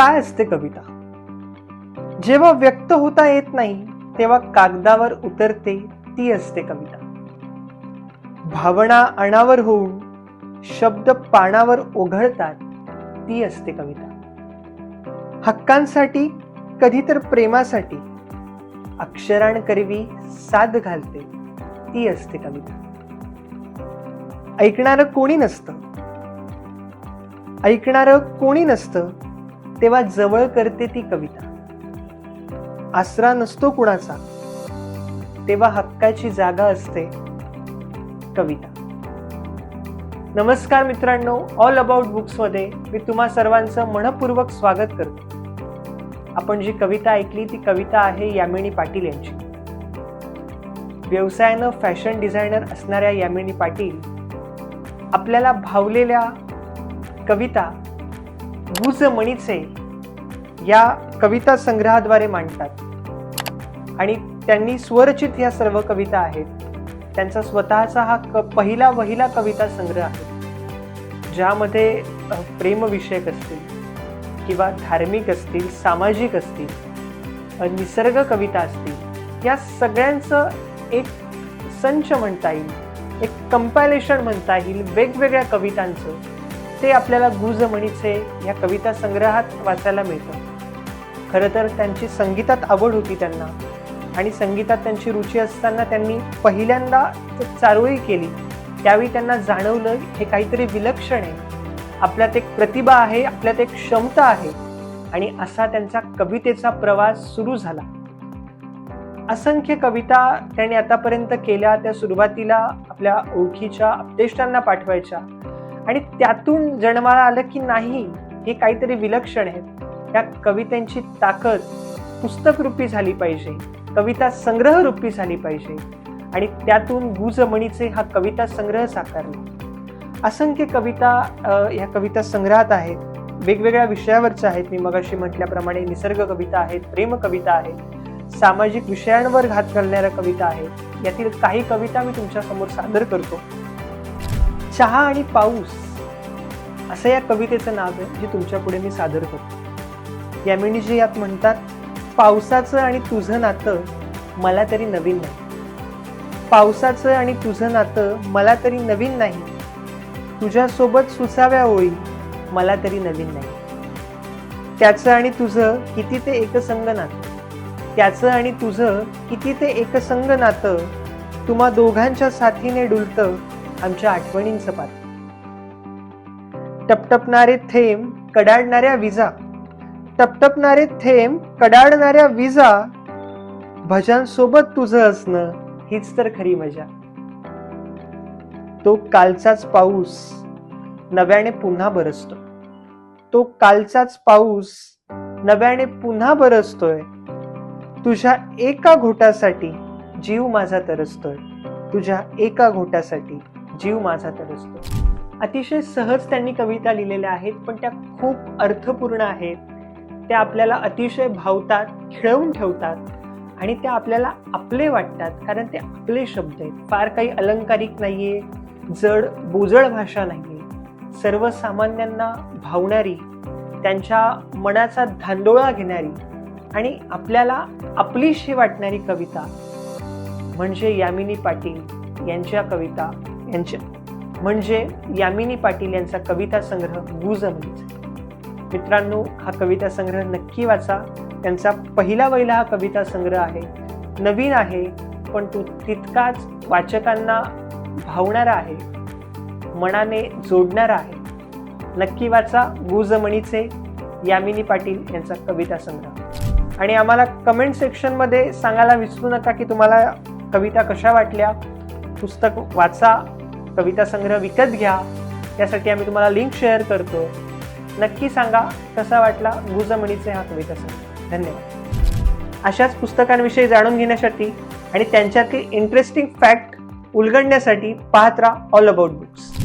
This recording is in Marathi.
काय असते कविता? जेव्हा व्यक्त होता येत नाही तेव्हा कागदावर उतरते ती असते कविता. भावना अणावर होऊन शब्द पानावर ओघळतात ती असते कविता. हक्कांसाठी कधी तर प्रेमासाठी अक्षरांकरवी साध घालते ती असते कविता. ऐकणारं कोणी नसतं. ऐकणारं कोणी नसतं तेव्हा जवळ करते ती कविता. आसरा नसतो कुणाचा तेव्हा हक्काची जागा असते कविता. नमस्कार मित्रांनो ऑल अबाउट बुक्समध्ये मी तुम्हा सर्वांचं मनपूर्वक स्वागत करतो. आपण जी कविता ऐकली ती कविता आहे यामिनी पाटील यांची. व्यवसायानं फॅशन डिझायनर असणाऱ्या यामिनी पाटील आपल्याला भावलेल्या कविता गुजमणीचे या कविता संग्रहाद्वारे मांडतात. आणि त्यांनी स्वरचित या सर्व कविता आहेत. त्यांचा स्वतःचा हा क पहिला वहिला कविता संग्रह आहे. ज्यामध्ये प्रेमविषयक असतील किंवा धार्मिक असतील सामाजिक असतील निसर्ग कविता असतील या सगळ्यांचं एक संच म्हणता येईल एक कंपॅलेशन म्हणता येईल वेगवेगळ्या कवितांचं. ते आपल्याला गुजमणीचे या कविता संग्रहात वाचायला मिळतं. खरं तर त्यांची संगीतात आवड होती त्यांना. आणि संगीतात त्यांची रुची असताना त्यांनी पहिल्यांदा चारोळी केली. त्यावेळी त्यांना जाणवलं हे काहीतरी विलक्षण आहे. आपल्यात एक प्रतिभा आहे आपल्यात एक क्षमता आहे. आणि असा त्यांचा कवितेचा प्रवास सुरू झाला. असंख्य कविता त्यांनी आतापर्यंत केल्या त्या सुरुवातीला आपल्या ओळखीच्या अपदेष्टांना पाठवायच्या. आणि त्यातून जन्माला आलं की नाही हे काहीतरी विलक्षण आहे. या कवितांची ताकद पुस्तक रूपी झाली पाहिजे कविता संग्रह रूपी झाली पाहिजे आणि त्यातून गुजमणीचे हा कविता संग्रह साकारला. असंख्य कविता ह्या कविता संग्रहात आहेत. वेगवेगळ्या विषयावरच्या आहेत. मी मगाशी म्हटल्याप्रमाणे निसर्ग कविता आहेत प्रेम कविता आहेत सामाजिक विषयांवर घात घालणाऱ्या कविता आहेत. यातील काही कविता मी तुमच्यासमोर सादर करतो. चहा आणि पाऊस असं या कवितेचं नाव आहे जे तुमच्यापुढे मी सादर करतो. यामिनीजी यात म्हणतात पावसाचं आणि तुझं नातं मला तरी नवीन नाही. पावसाचं आणि तुझं नातं मला तरी नवीन नाही. तुझ्यासोबत सुसाव्या ओळी मला तरी नवीन नाही. त्याचं आणि तुझं किती ते एकसंग नातं. त्याचं आणि तुझं किती ते एकसंग नातं तुम्हा दोघांच्या साथीने डुलतं आमच्या आठवणींचं पात्र. टपटपणारे थेंब कडाडणाऱ्या विजा. टपटपणारे थेंब कडाडणाऱ्या विजा. भजांसोबत तुझं असणं हीच तर खरी मजा. तो कालचाच पाऊस नव्याने पुन्हा बरसतो. तो कालचाच पाऊस नव्याने पुन्हा बरसतोय. तुझ्या एका घोटासाठी जीव माझा तरसतोय. तुझ्या एका घोटासाठी जीव माझा तरसतोय अतिशय सहज त्यांनी कविता लिहिलेल्या आहेत पण त्या खूप अर्थपूर्ण आहेत. त्या आपल्याला अतिशय भावतात खिळवून ठेवतात आणि त्या आपल्याला आपले वाटतात कारण ते आपले शब्द आहेत. फार काही अलंकारिक नाही आहे जड बोजड भाषा नाही आहे सर्वसामान्यांना भावणारी त्यांच्या मनाचा धांदोळा घेणारी आणि आपल्याला आपलीशी वाटणारी कविता. म्हणजे यामिनी पाटील यांच्या कविता. यांच्या म्हणजे यामिनी पाटील यांचा कविता संग्रह गुजमनीचा मित्रांनो हा कविता संग्रह नक्की वाचा. त्यांचा पहिला वहिला हा कविता संग्रह आहे. नवीन आहे पण तो तितकाच वाचकांना भावणारा आहे. मनाने जोडणारा आहे. नक्की वाचा गुजमणीचे यामिनी पाटील यांचा कविता संग्रह. आणि आम्हाला कमेंट सेक्शनमध्ये सांगायला विसरू नका की तुम्हाला कविता कशा वाटल्या. पुस्तक वाचा. कविता संग्रह विकत घ्या. त्यासाठी आम्ही तुम्हाला लिंक शेअर करतो. नक्की सांगा कसा वाटला गुजमणीचे हा कविता संग्रह? धन्यवाद. अशाच पुस्तकांविषयी जाणून घेण्यासाठी आणि त्यांच्यातील इंटरेस्टिंग फॅक्ट उलगडण्यासाठी पाहत राहा ऑल अबाउट बुक्स